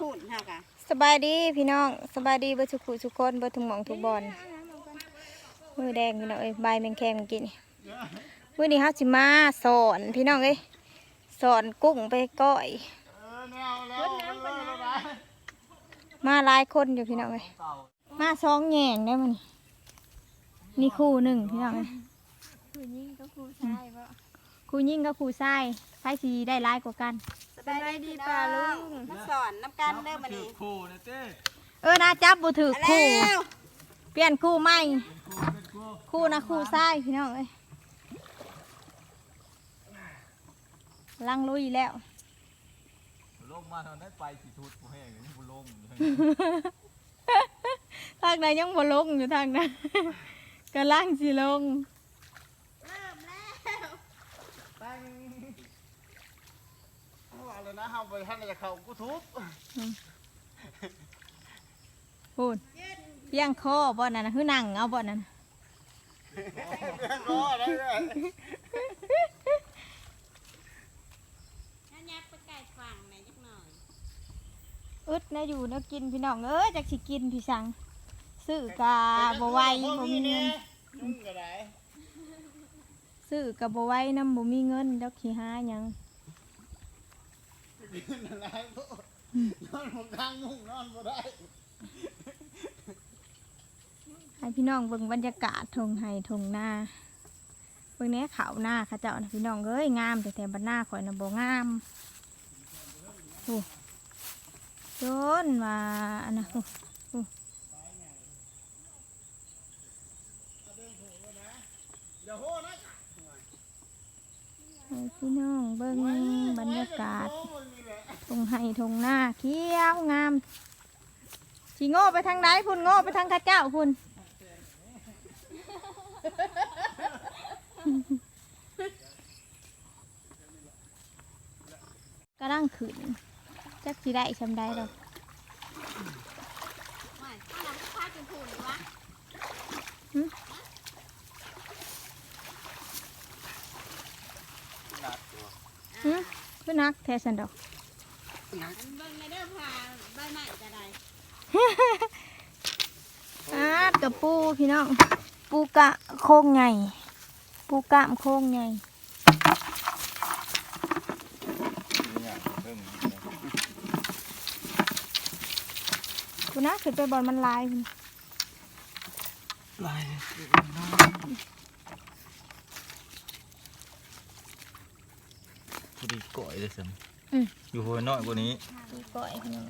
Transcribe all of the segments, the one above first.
พูดเฮากะสบายดีพี่น้องสบายดีเบ่ทุกผู้ทุกคนเบ่ทุกหม่องทุกบอลมือแดงพี่น้องเอ้ยใบแมงแคงเมื่อกี้นี่มื้อนี้เฮาสิมาสอนพี่น้องเอ้ยสอนกุ้งไปก้อยมาหลายคนอยู่พี่น้องเอ้ยมาสองแยงได้อมันนี่คู่หนึ่งพี่น้องเอ้ยผู้หญิงก็ผู้ชายบ่คู่ยิ่งกับคู่ชายไผสิได้หลายกว่ากันส บายดีป่าลุงมาสอนน้ำกันเด้อมานี่คู่นะเต้เออนะจับบ่ถือเอาคู่แล้วเปลี่ยนคู่ใหม่เป็นคู่คู่นะคู่ชายพี่น้องเอ้ยลังลุยแล้วลงมาทางนั้นไปสีทุดกูแห้งอย่างนี้กูลงทางใดยังบ่ลงอยู่ทางนั้นกำลังสิลงตั้งเอาว่าเลย นะเฮาไปท่านจะเข้ากูทุบพูดเพียงคอบ่นั่นน่ะคือนั่งเอาบ่นั่นน่ะเรื่องรอได้เลยนั่นยักไปไก่ฝั่งไหนจักหน่อยอึดนะอยู่นะกินพี่น้องเอ้ยจักสิกินพี่สังซื้อกาบ่ไหวบ่มีเงินยุ่งกระไรซื้อกะบ่ไหวนํบ่มีเงินแล้วขี้หาหยัง อะไรพวกนอนหมกทางมุ่งนอนบ่ได้ให้พี่น้องเบิ่งบรรยากาศทงไห้ทงนาเบิ่งแหน่ขาวหน้าเขาเจ้านะพี่น้องเอ้ยงามแต่แต่บ้านหน้าข่อยน่ะบ่งามโอ้จนว่าอันน่ะโอ้อย่าโหนะ ให้พี่น้องเบิ่งบรรยากาศ โอ้ยนี่แหละท งไห้ทงหน้าเขียวงามสิโง่ไปทางใดพุ่นโง่ไปทางข้าเจ้าพุ่นกำลังขึ้นจักสิได้ชำได้ดอกไม่ถ้าเราพากันพูดวะหึคือนักแทสันดอก อันเบิ่งในเด้อพาใบไม้กระไดอาดกับปูพี่น้อง ปูกะโค้งใหญ่ปูกะมโค้งใหญ่กูนะขึ้นไปบอลมันลายพุ่นลายพอดีก่อยเลยสิ อยู่หัวน้อยกว่านี้ปูก่อยพี่น้อง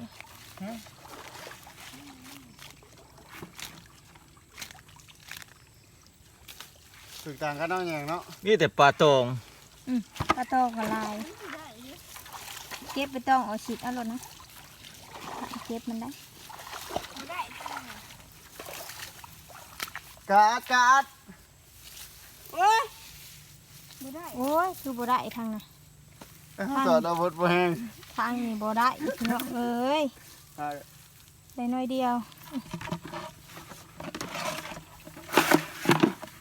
ถึงต่างกันน้อยอย่างเนาะมีแต่ปลาตองปลาตองกับลาย เก็บไปต้องเอาฉีดเอาลงนะเก็บมันได้กาดกาดโอ้ยโอ้ยคือบ่ได้ทางน่ะ สอดเอาบดบ่แห้งทางนี้บ่ได้พี่น้องเอ้ยได้น้อยเดียว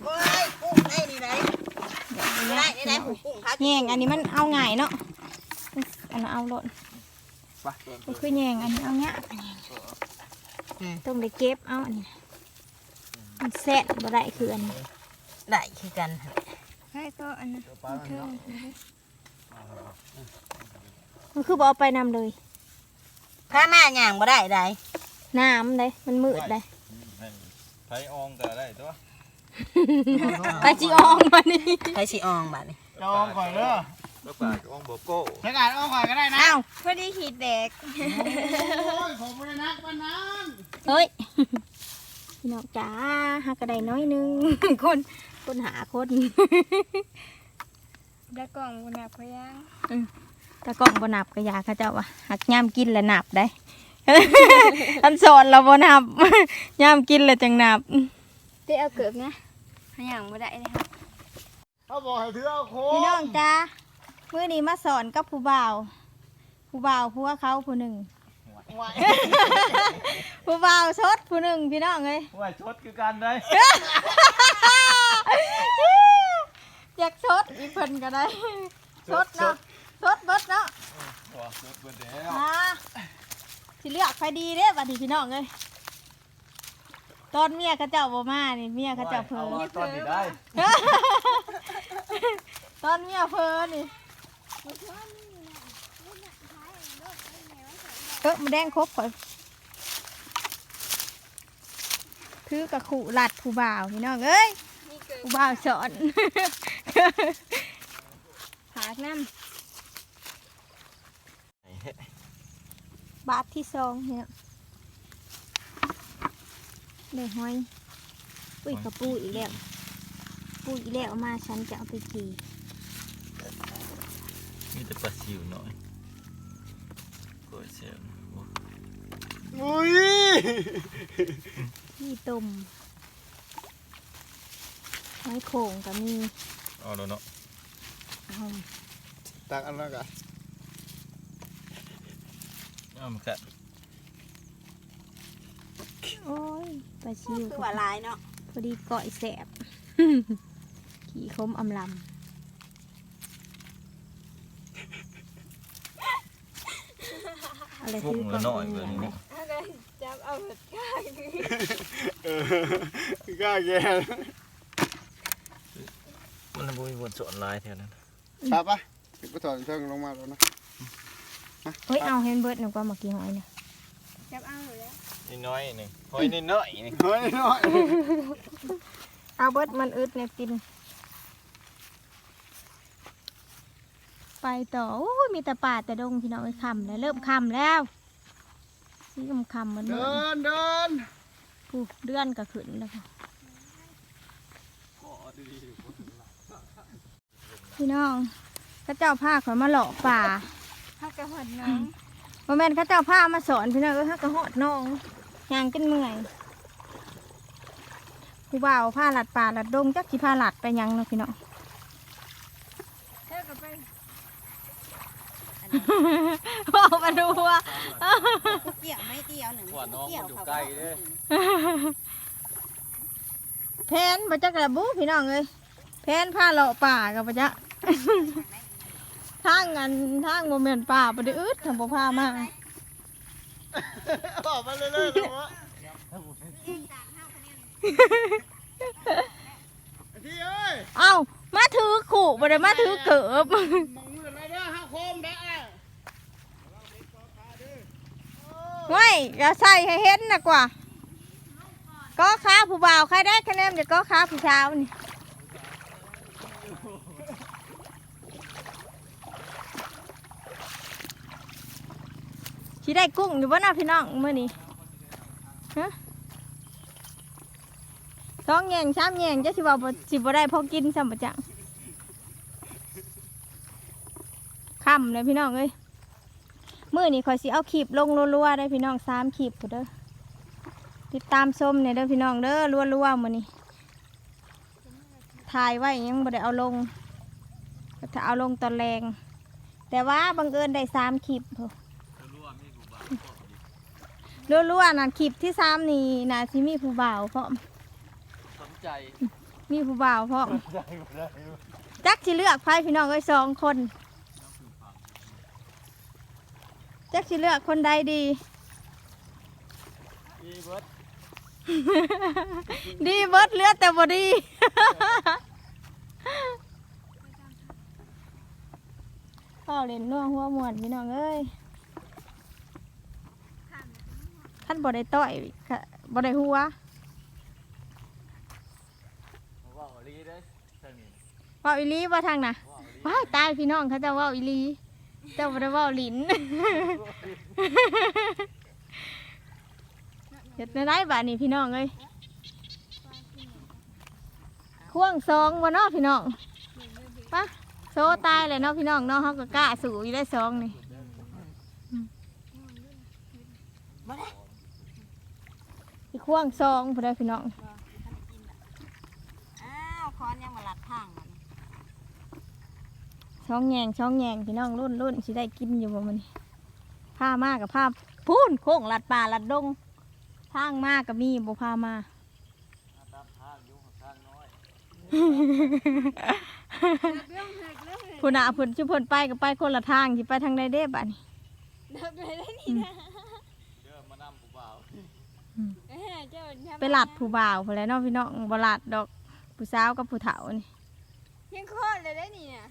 โอ้ยกุ้งได้นี่ไหนได้นี่ไหนหูกุ้งเขาแยงอันนี้มันเอาง่ายเนาะอันนั้นเอาโลดก็คือแยงอันนี้เอาเนี้ยต้องได้เก็บเอาอันนี้มันแซ่บบ่ได้คืออันนี้ได้คือกันใช่ตัวอันนั้น มันคือมันคือบ่เอาไปนำเลยถ้ามาหย่างบ่ได้ได้น้ำเลยมันมืดเลยไผอองก็ได้ตัวไปจีอองมานี่ใครสิอองบัดนี้จองก่อนเด้อแล้วปลาอองโบโก้ใช้การอองก่อนก็ได้นะอ้าวพอดีขีดแดกโอ้ยผมไม่ได้นักปานนั้นเฮ้ยพี่น้องจ๋าหากระไดน้อยหนึงคนคนหาคน แล้วกล่องบุญนับพยังถ้ากล้องบนับก็อยาเขาเจ้าว่ะหักย่ามกินแล้วนับได้ อันสอนเราบนับ ย่ามกินแล้วจังนับเต้เอาเกือบนะพยังบ่ได้เลยครับเขาบอกให้ถือเอาโค้พี่น้องจ้าเมื่อนี้มาสอนกับผู้บ่าว ผู้บ่าวผัวเขาผู้หนึ่ง ไหวผู้บ่าวชดผู้หนึ่งพี่น้องเลยว่าชดคือกันได้ อยากช ดอีกเพิ่นก็ได้ชดเนาะชดเบดเนาะว่าชดเบิดแล้วอ่าสิเลือกไฟดีเด้บัดนี้พี่น้องเอ้ยตอนเมียเขาเจ้าบ่มานี่เมียเขาเจ้าเพลเอาอว่าตอนนี้ได้ตอนเมียเพลอนี่เออมาแดงครบข่อยถือกระขู่หลัดผู้บ่าวพี่น้องเอ้ยนี่เกิดผู้บ่าวสอน หากน้ำบาทที่สองเนี่ยได้หอยปุ้ยกระปูอีกแล้ว ปูอีกแล้วเอามาฉันจะเอาไปจีมีแต่ปลาซิวหน่อยก็เสียงโอ้อุ้ยที่ต้มหอยโข่งก็มี เอาแล้วเนาะเอาตักอันนั้นกันเอามันกัดโอ้ยปลาชิวคือก็ว่าลายเนาะพอดีเกาะแสบ ขี่คมอำลำอะไรพวกคือมันหน่อยแบบนี้เนาะอะไรจับเอาแบบกล้าเออกล้าแกน มันบ่มีบนสอนลายแถวนั้นครับปะถึงก็ถอดเชิงลงมาแล้วนะเฮ้ยเอาเฮนเบิร์ดหนูก็มากินหอยเนี่ยจับเอาอยู่แล้วนิดน้อยนี่หอยนิดน้อยนี่เฮ้ยน้อยเอาเบิร์ดมันอึดเนี่ยกิน ไปต่อโอ้ยมีแต่ป่าแต่ดงพี่น้องไอ้ยคำแล้วเริ่มคำแล้วสีคำคำๆเหมือนเดิเดิมนเดินผู้เดือนก็ขึ้นแล้วค่ะ พี่น้องเข้าเจ้าผ้าขอยมาหลอกป่าถ้ากระหดน้องโมแมนเข้าเจ้าผ้ามาสอนพี่น้องเออฮักกระหอดน้องยางกันเมื่อยผู้บ่าวผ้าหลัดป่าหลัดดงจักสิผ้าหลัดไปหยังเนาะพี่น้องเท่ากับไปบอกมาดูว่าเกี่ยวไม่เกี่ยวหนึ่งว่าน้องเกี่มัยวนอยู่เขาใกล้เด้แพนบ่จักระบุพี่น้องเลย แพนผ้าเลาะป่ากับบ่จักทางอันทางโมเมนป่าบ่ได้อึดทำบ่พามาออกมาเรื่อยๆเลยวะพี่เอ้ยเอ้ามาถือขู่บ่ได้มาถือเกิบมองมืออะไรเด้อห้าโคมเด้อไม่อย่าใส่ให้เห็นนะกว่า ก็ค้าผู้บ่าวใครได้คะแนนเดี๋ยวก็ค้าผู้สาวนี่ ชีได้กุ้งอยู่บ่น่ะพี่น้องเมื้อนี้ฮะสองแยงสามแยงจะสิว่าบ่สิบ่ได้พอกินซ้ำบ่จังค่ำเลยพี่น้องเอ้ยมื่อนี้ขอยสิเอาขีบลงรัวๆได้พี่น้องสามขีบเด้อติดตามชมเนี่ยเด้อพี่น้องเด้อรัวๆมื้อนี้ถ่ายไว้ยังบ่ได้เอาลงถ้าเอาลงตอนแรง แต่ว่าบังเอิญได้สามขีบพุ่น รัวๆนั่นขีบที่สามนี่น่าสิมีผู้บ่าวพร้อมสนใจมีผู้บ่าวพร้อมจักสิเลือกไผพี่น้องเอ้ยสองคนจักสิเลือกคนใดดีอีเบิร์ดดีเบิดเลือดแต่บ่ดีพ่อเล่นนัวหัวหมวนพี่น้องเอ้ย ท่านบ่ได้ต่อยค่ะบ่ได้หัวว่าลีเด้อทางนี้เว้าอีหลีว่าทางน่ะว้ายตายพี่น้องเขาเจะเว้าอีหลีเจ้าบ่ได้เว้าลิ้น เฮ็ดได้บาดนี้พี่น้องเอ้ยควงซองบ่เนาะพี่น้องปะโซตายเลยเนาะพี่น้องเนาะเฮาก็กล้าสู้อยู่ได้ซองนี่อืม อีควงซองพุ่นเด้อพี่น้องอ้าวคอนยังมาลัดทางมันช่องแยงช่องแยงพี่น้องรุ่นรุ่นสิได้กินอยู่บ่มันผ้ามากกับผ้าพูนโค้งลัดป่าลัดดงทางมากกับมีบ่พามาตามทางยุ่งทางน้อยเรื่องเหกเรื่องเหกพุ่นอะพุ่นชุพุ่นไปกับไปคนละทางสิไปทางใดเด้บัดนี้ เดินไปได้นี่นะ เอ้ยเจ้าทำ ไปหลัดผู้บ่าวพอแหล้วเนาะพี่น้องบ่หลัดดอกผู้สาวกับผู้เฒ่านี่ ยังโคตรเลยได้นี่น่ะ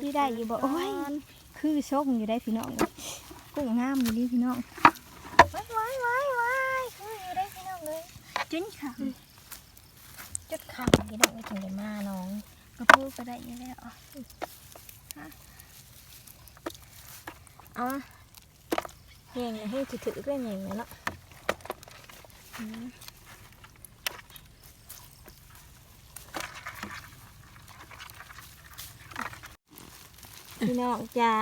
ที่ได้อยู่บ่โอ้ยคือชกอยู่ได้พี่น้องกุ้งงามอยู่ดิพี่น้องว้ายว้ายว้ายว้ายคืออยู่ได้พี่น้องเลยจุนขังจุดขังพี่น้องถึงได้มาน้องกระพูก็ได้อยู่แล้วอะฮะ เอามาแย่งให้ถือถือก็แย่งเลยเนาะอืมพี่น้องจ้า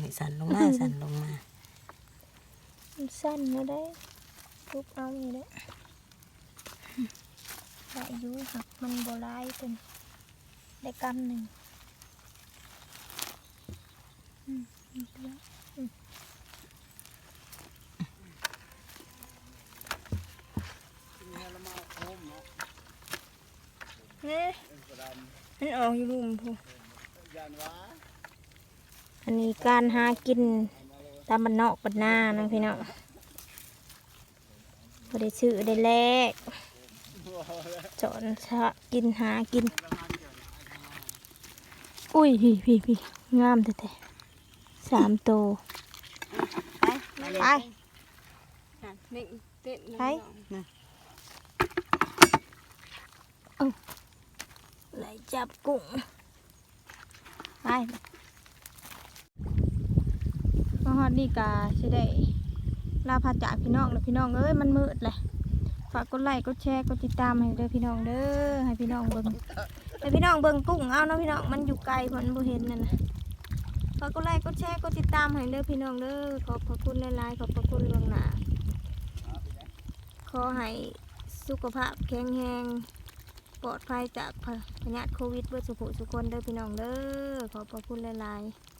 นี่สั่นลงมาสั่นลงมามันสั้นมาได้ทุบเอาอยู่ได้ได้อายุหักมันโบราณเป็นได้กำหนึ่งอืมอืมแล้วอืมเนี่ยมันออกอยู่รุมพูอันนี้การหากินตามมันนอกบันหน้านะพี่น้องพอได้ซื้อได้แลกจอนชะกินหากิน อุ้ยพี่พี่พี่งามแท้ๆ สามโตวไปไปน่ะเน่งเต้นไปไหลจับกุ้งไปมาฮอดนี่กาใช่ได้ลาพาจากพี่น้องแล้วพี่น้องเอ้ยมันมืดเลยฝากกดไลค์กดแชร์กดติดตามให้เด้อพี่น้องเด้อให้พี่น้องเบิ่งให้พี่น้องเบิ่งกุ้งเอาเนาะพี่น้องมันอยู่ไกลเพิ่นบ่เห็นนั่นน่ะ ฝากกดไลค์กดแชร์กดติดตามให้เด้อพี่น้องเด้อขอบพระคุณหลายๆขอบพระคุณล่วงหน้าขอให้สุขภาพแข็งแรงปลอดภัยจากพยาธิโควิดเบอร์สุขสุขคนเด้อพี่น้องเด้อขอบพระคุณหลายๆ